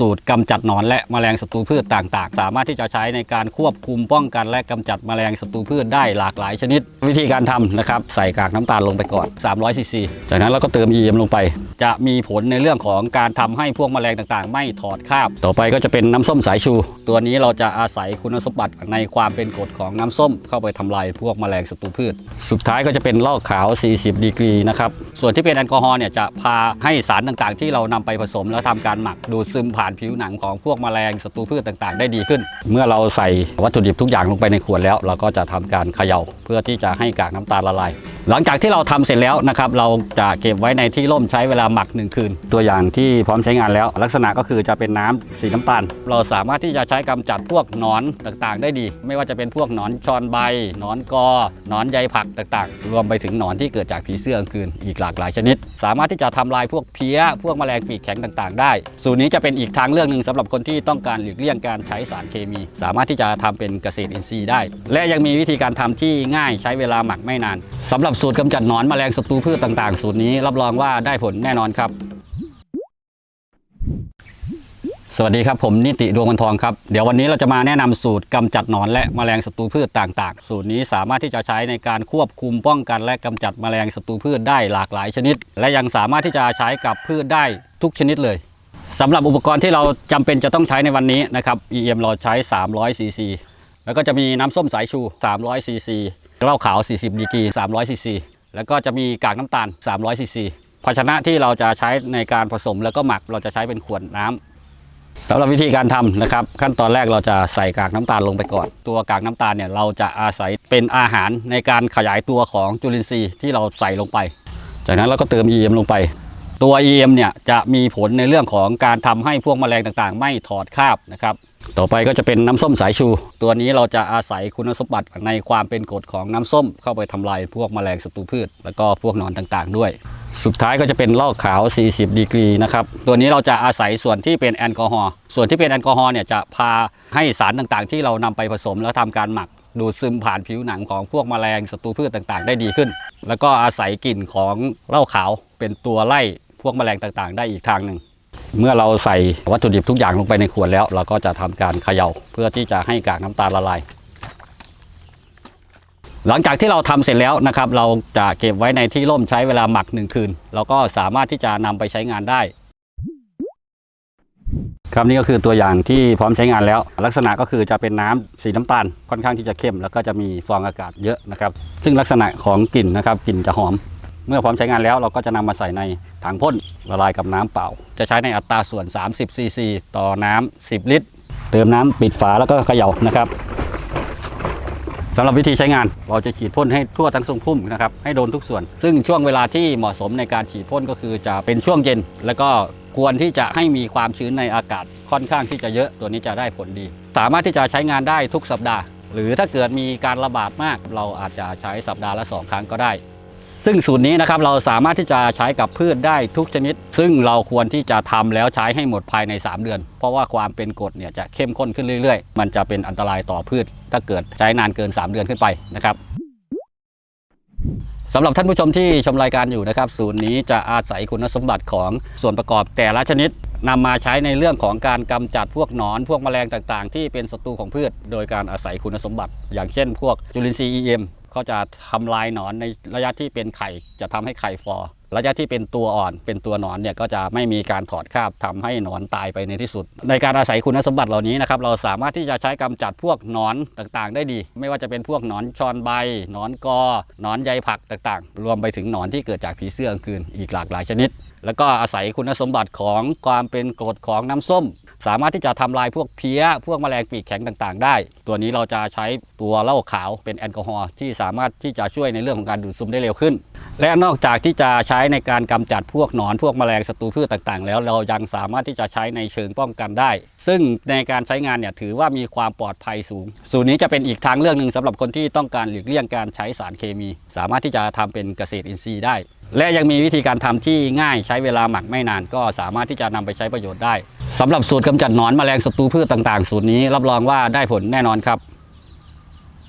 สูตรกำจัดหนอนและแมลงศัตรูพืชต่าง ๆ สามารถที่จะใช้ในการควบคุมป้องกันและกำจัดแมลงศัตรูพืชได้หลากหลายชนิด วิธีการทำนะครับใส่กากน้ำตาลลงไปก่อน300ซีซีจากนั้นเราก็เติม EM ลงไป จะมีผลในเรื่องของการทำให้พวกแมลงต่างๆ ไม่ถอดคราบ ต่อไปก็จะเป็นน้ำส้มสายชู ตัวนี้เราจะอาศัยคุณสมบัติในความเป็นกรดของน้ำส้ม เข้าไปทำลายพวกแมลงศัตรูพืช สุดท้ายก็จะเป็นลอกขาว 40 ดีกรีนะครับส่วนที่เป็นแอลกอฮอล์เนี่ยจะพาให้สารต่างๆ ที่เรานำไปผสมแล้วทำการหมักดูดซึมผ่านผิวหนังของพวกแมลงศัตรูพืชต่างๆ ได้ดีขึ้น เมื่อเราใส่วัตถุดิบทุกอย่างลงไปในขวดแล้ว เราก็จะทำการเขย่าเพื่อที่จะให้กากน้ำตาลละลาย หลังจากที่เราทำเสร็จแล้วนะครับเราจะเก็บไว้ในที่ร่มใช้เวลาหมักหนึ่งคืน ตัวอย่างที่พร้อมใช้งานแล้ว ลักษณะก็คือจะเป็นน้ำสีน้ำตาล เราสามารถที่จะใช้กำจัดพวกหนอนต่างๆ ได้ดี ไม่ว่าจะเป็นพวกหนอนชอนใบหนอนกอหนอนใยผักต่างๆ รวมไปถึงหนอนที่เกิดจากผีเสื้อกลางคืนอีกหลากหลายชนิด สามารถที่จะทำลายพวกเพี้ย พวกแมลงปีกแข็งต่างๆ ได้ สูตรนี้จะเป็นอีกทางเลือกหนึ่งสำหรับคนที่ต้องการหลีกเลี่ยงการใช้สารเคมี สามารถที่จะทำเป็นเกษตรอินทรีย์ได้ และยังมีวิธีการทำที่ง่ายใช้เวลาหมักไม่นานสำหรับสูตรกำจัดหนอนแมลงศัตรูพืชต่างๆ สูตรนี้รับรองว่าได้ผลแน่นอนครับ สวัสดีครับผมนิติดวงวันทองครับ เดี๋ยววันนี้เราจะมาแนะนำสูตรกำจัดหนอนและแมลงศัตรูพืชต่างๆ สูตรนี้สามารถที่จะใช้ในการควบคุมป้องกันและกำจัดแมลงศัตรูพืชได้หลากหลายชนิด และยังสามารถที่จะใช้กับพืชได้ทุกชนิดเลยสำหรับอุปกรณ์ที่เราจำเป็นจะต้องใช้ในวันนี้นะครับ EM เราใช้ 300 cc แล้วก็จะมีน้ำส้มสายชู 300 cc เหล้าขาว 40ดีกรี300 cc แล้วก็จะมีกากน้ำตาล 300 cc ภาชนะที่เราจะใช้ในการผสมแล้วก็หมักเราจะใช้เป็นขวดน้ำสำหรับวิธีการทำนะครับ ขั้นตอนแรกเราจะใส่กากน้ำตาลลงไปก่อน ตัวกากน้ำตาลเนี่ยเราจะอาศัยเป็นอาหารในการขยายตัวของจุลินทรีย์ที่เราใส่ลงไป จากนั้นเราก็เติม EM ลงไป ตัว EM เนี่ยจะมีผลในเรื่องของการทำให้พวกแมลงต่างๆ ไม่ถอดคราบนะครับ ต่อไปก็จะเป็นน้ำส้มสายชู ตัวนี้เราจะอาศัยคุณสมบัติในความเป็นกรดของน้ำส้มเข้าไปทำลายพวกแมลงศัตรูพืช แล้วก็พวกนอนต่างๆ ด้วย สุดท้ายก็จะเป็นลอกขาว 40 ดีกรีนะครับตัวนี้เราจะอาศัยส่วนที่เป็นแอลกอฮอล์ส่วนที่เป็นแอลกอฮอล์เนี่ยจะพาให้สารต่างๆ ที่เรานำไปผสมแล้วทำการหมักดูดซึมผ่านผิวหนังของพวกแมลงศัตรูพืชต่างๆ ได้ดีขึ้น แล้วก็อาศัยกลิ่นของเหล้าขาวเป็นตัวไล่พวกแมลงต่างๆ ได้อีกทางหนึ่ง เมื่อเราใส่วัตถุดิบทุกอย่างลงไปในขวดแล้ว เราก็จะทำการเขย่าเพื่อที่จะให้กากน้ำตาลละลาย หลังจากที่เราทำเสร็จแล้วนะครับ เราจะเก็บไว้ในที่ร่มใช้เวลาหมักหนึ่งคืนเราก็สามารถที่จะนำไปใช้งานได้ ครับนี่ก็คือตัวอย่างที่พร้อมใช้งานแล้ว ลักษณะก็คือจะเป็นน้ำสีน้ำตาลค่อนข้างที่จะเข้ม แล้วก็จะมีฟองอากาศเยอะนะครับ ซึ่งลักษณะของกลิ่นนะครับกลิ่นจะหอม เมื่อพร้อมใช้งานแล้วเราก็จะนำมาใส่ในถังพ่นละลายกับน้ำเปล่า จะใช้ในอัตราส่วน 30ซีซีต่อน้ำ10 ลิตร เติมน้ำปิดฝาแล้วก็เขย่านะครับสำหรับวิธีใช้งานเราจะฉีดพ่นให้ทั่วทั้งทรงพุ่มนะครับให้โดนทุกส่วน ซึ่งช่วงเวลาที่เหมาะสมในการฉีดพ่นก็คือจะเป็นช่วงเย็น แล้วก็ควรที่จะให้มีความชื้นในอากาศค่อนข้างที่จะเยอะตัวนี้จะได้ผลดี สามารถที่จะใช้งานได้ทุกสัปดาห์ หรือถ้าเกิดมีการระบาดมาก เราอาจจะใช้สัปดาห์ละสองครั้งก็ได้ ซึ่งสูตรนี้นะครับเราสามารถที่จะใช้กับพืชได้ทุกชนิด ซึ่งเราควรที่จะทำแล้วใช้ให้หมดภายใน 3 เดือน เพราะว่าความเป็นกรดเนี่ยจะเข้มข้นขึ้นเรื่อยๆ มันจะเป็นอันตรายต่อพืช ถ้าเกิดใช้นานเกิน 3 เดือนขึ้นไปนะครับสำหรับท่านผู้ชมที่ชมรายการอยู่นะครับสูตรนี้จะอาศัยคุณสมบัติของส่วนประกอบแต่ละชนิดนำมาใช้ในเรื่องของการกำจัดพวกหนอน พวกแมลงต่างๆ ที่เป็นศัตรูของพืช โดยการอาศัยคุณสมบัติ อย่างเช่น พวกจุลินทรีย์ EM เขาจะทำลายหนอนในระยะที่เป็นไข่ จะทำให้ไข่ฟอระยะที่เป็นตัวอ่อนเป็นตัวหนอนเนี่ยก็จะไม่มีการถอดคราบทำให้หนอนตายไปในที่สุด ในการอาศัยคุณสมบัติเหล่านี้นะครับเราสามารถที่จะใช้กำจัดพวกหนอนต่างๆ ได้ดี ไม่ว่าจะเป็นพวกหนอนชอนใบหนอนกอหนอนใยผักต่างๆ รวมไปถึงหนอนที่เกิดจากผีเสื้อกลางคืนอีกหลากหลายชนิด แล้วก็อาศัยคุณสมบัติของความเป็นกรดของน้ำส้ม สามารถที่จะทำลายพวกเพี้ย พวกแมลงปีกแข็งต่างๆ ได้ ตัวนี้เราจะใช้ตัวเหล้าขาวเป็นแอลกอฮอล์ที่สามารถที่จะช่วยในเรื่องของการดูดซึมได้เร็วขึ้น และนอกจากที่จะใช้ในการกำจัดพวกหนอนพวกแมลงศัตรูพืชต่างๆ แล้วเรายังสามารถที่จะใช้ในเชิงป้องกันได้ ซึ่งในการใช้งานเนี่ยถือว่ามีความปลอดภัยสูง สูตรนี้จะเป็นอีกทางเลือกหนึ่งสำหรับคนที่ต้องการหลีกเลี่ยงการใช้สารเคมี สามารถที่จะทำเป็นเกษตรอินทรีย์ได้และยังมีวิธีการทำที่ง่ายใช้เวลาหมักไม่นานก็สามารถที่จะนำไปใช้ประโยชน์ได้ สำหรับสูตรกำจัดหนอนแมลงศัตรูพืชต่าง ๆ สูตรนี้รับรองว่าได้ผลแน่นอนครับ